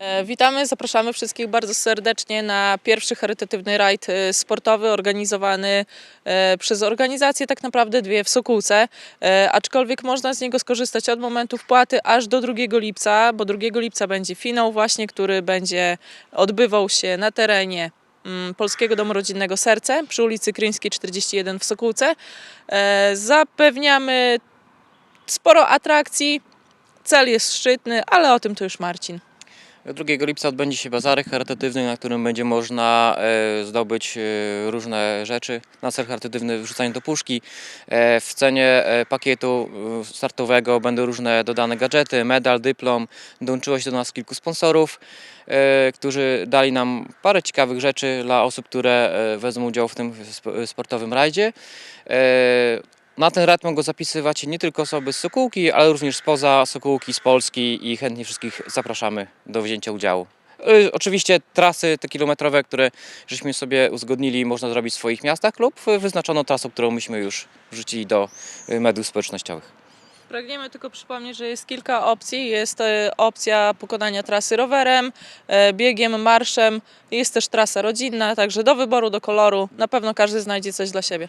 E, Witamy, zapraszamy wszystkich bardzo serdecznie na pierwszy charytatywny rajd e, sportowy organizowany e, przez organizacje tak naprawdę dwie w Sokółce, aczkolwiek można z niego skorzystać od momentu wpłaty aż do 2 lipca, bo 2 lipca będzie finał właśnie, który będzie odbywał się na terenie mm, Polskiego Domu Rodzinnego Serce przy ulicy Kryńskiej 41 w Sokółce. Zapewniamy sporo atrakcji, cel jest szczytny, ale o tym to już Marcin. 2 lipca odbędzie się bazarek charytatywny, na którym będzie można e, zdobyć e, różne rzeczy na cel charytatywny wrzucanie do puszki. E, W cenie pakietu startowego będą różne dodane gadżety, medal, dyplom. Dołączyło się do nas kilku sponsorów, którzy dali nam parę ciekawych rzeczy dla osób, które wezmą udział w tym sp- sportowym rajdzie. Na ten rajd mogą zapisywać się nie tylko osoby z Sokółki, ale również spoza Sokółki, z Polski i chętnie wszystkich zapraszamy do wzięcia udziału. Y, Oczywiście trasy te kilometrowe, które żeśmy sobie uzgodnili, można zrobić w swoich miastach lub wyznaczoną trasą, którą myśmy już wrzucili do y, mediów społecznościowych. Pragniemy tylko przypomnieć, że jest kilka opcji. Jest e, opcja pokonania trasy rowerem, biegiem, marszem. Jest też trasa rodzinna, także do wyboru, do koloru. Na pewno każdy znajdzie coś dla siebie.